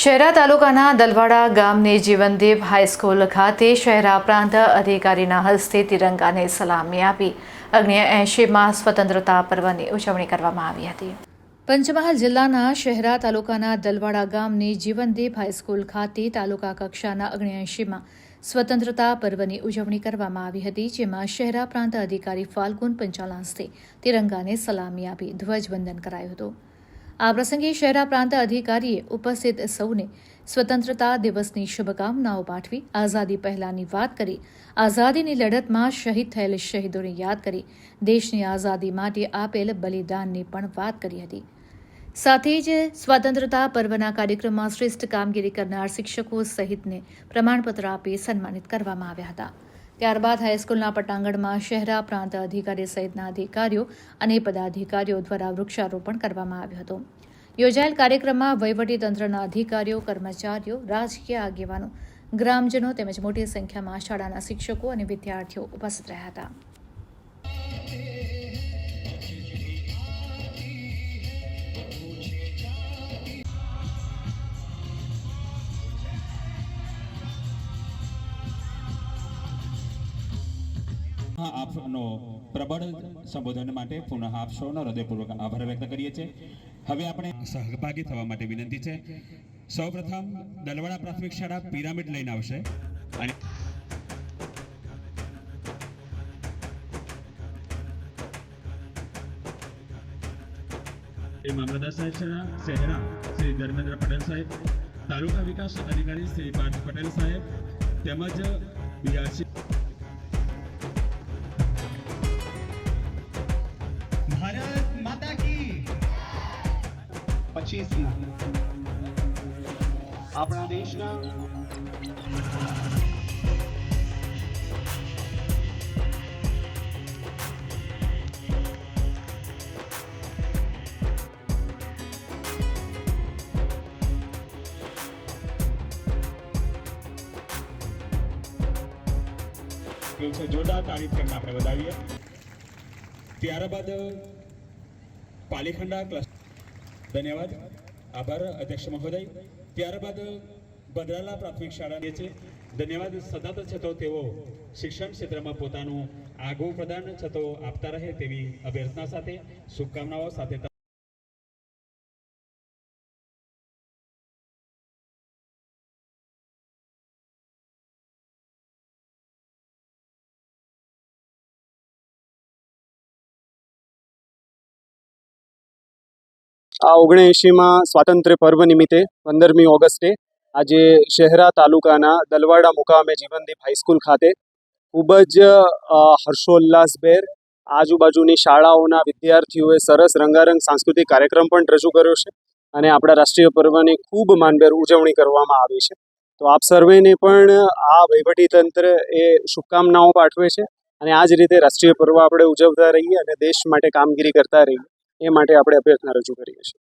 શહેરા તાલુકાના દલવાડા ગામની જીવનદીપ હાઈસ્કૂલ ખાતે શહેરા પ્રાંત અધિકારીના હસ્તે તિરંગાને સલામી આપી. અગ્નિ એંશીમાં સ્વતંત્રતા પર્વની ઉજવણી કરવામાં આવી હતી. પંચમહાલ જિલ્લાના શહેરા તાલુકાના દલવાડા ગામની જીવનદીપ હાઈસ્કૂલ ખાતે તાલુકા કક્ષાના અગ્નિએંશીમાં સ્વતંત્રતા પર્વની ઉજવણી કરવામાં આવી હતી, જેમાં શહેરા પ્રાંત અધિકારી ફાલ્ગુન પંચાલા હસ્તે તિરંગાને સલામી આપી ધ્વજવંદન કરાયું હતું. આ પ્રસંગે શહેરા પ્રાંત અધિકારીએ ઉપસ્થિત સૌને સ્વતંત્રતા દિવસની શુભકામનાઓ પાઠવી, આઝાદી પહેલાની વાત કરી, આઝાદીની લડતમાં શહીદ થયેલ શહીદોને યાદ કરી, દેશની આઝાદી માટે આપેલ બલિદાનની પણ વાત કરી હતી. સાથે જ સ્વતંત્રતા પર્વના કાર્યક્રમમાં શ્રેષ્ઠ કામગીરી કરનાર શિક્ષકો સહિતને પ્રમાણપત્ર આપી સન્માનિત કરવામાં આવ્યા હતા. ત્યારબાદ હાઈસ્કૂલના પટાંગણમાં શહેરા પ્રાંત અધિકારી સહિતના અધિકારીઓ અને પદાધિકારીઓ દ્વારા વૃક્ષારોપણ કરવામાં આવ્યું હતું. યોજાયેલ કાર્યક્રમમાં વહીવટીતંત્રના અધિકારીઓ, કર્મચારીઓ, રાજકીય આગેવાનો, ગ્રામજનો તેમજ મોટી સંખ્યામાં શાળાના શિક્ષકો અને વિદ્યાર્થીઓ ઉપસ્થિત રહ્યા હતા. આપનો પ્રબળ સંબોધન માટે પુનઃ આપ સૌનો હૃદયપૂર્વક આભાર વ્યક્ત કરીએ છીએ. હવે આપણે સહભાગી થવા માટે વિનંતી છે. સૌપ્રથમ દલવાડા પ્રાથમિક શાળા પિરામિડ લઈને આવશે. અને મામલતદાર સાહેબ છે શહેરા શ્રી ધર્મેન્દ્ર પટેલ સાહેબ, તાલુકા વિકાસ અધિકારી શ્રી પાર્થ પટેલ સાહેબ, તેમજ બીઆરસી પચીસ આપણા દેશના છે જોરદાર તારીફ કરીને આપણે વધાવીએ ત્યારબાદ પાલીખંડા ધન્યવાદ. આભાર, અધ્યક્ષ મહોદય. ત્યારબાદ, ભદ્રાલા પ્રાથમિક શાળાએ છે ધન્યવાદ, સતત છે તો તેઓ શિક્ષણ ક્ષેત્રમાં પોતાનું આગવું પ્રદાન છતો આપતા રહે તેવી અભ્યર્થના સાથે, શુભકામનાઓ સાથે આ ઓગણએંશીમાં સ્વાતંત્ર્ય પર્વ નિમિત્તે પંદરમી ઓગસ્ટે આજે શહેરા તાલુકાના દલવાડા મુકામે જીવનદીપ હાઈસ્કૂલ ખાતે ખૂબ જ હર્ષોલ્લાસભેર આજુબાજુની શાળાઓના વિદ્યાર્થીઓએ સરસ રંગારંગ સાંસ્કૃતિક કાર્યક્રમ પણ રજૂ કર્યો છે અને આપણા રાષ્ટ્રીય પર્વની ખૂબ માનભેર ઉજવણી કરવામાં આવી છે. તો આપ સર્વેને પણ આ વહીવટીતંત્ર એ શુભકામનાઓ પાઠવે છે અને આ જ રીતે રાષ્ટ્રીય પર્વ આપણે ઉજવતા રહીએ અને દેશ માટે કામગીરી કરતા રહીએ. એ માટે આપણે અભ્યર્થના રજૂ કરીએ છીએ.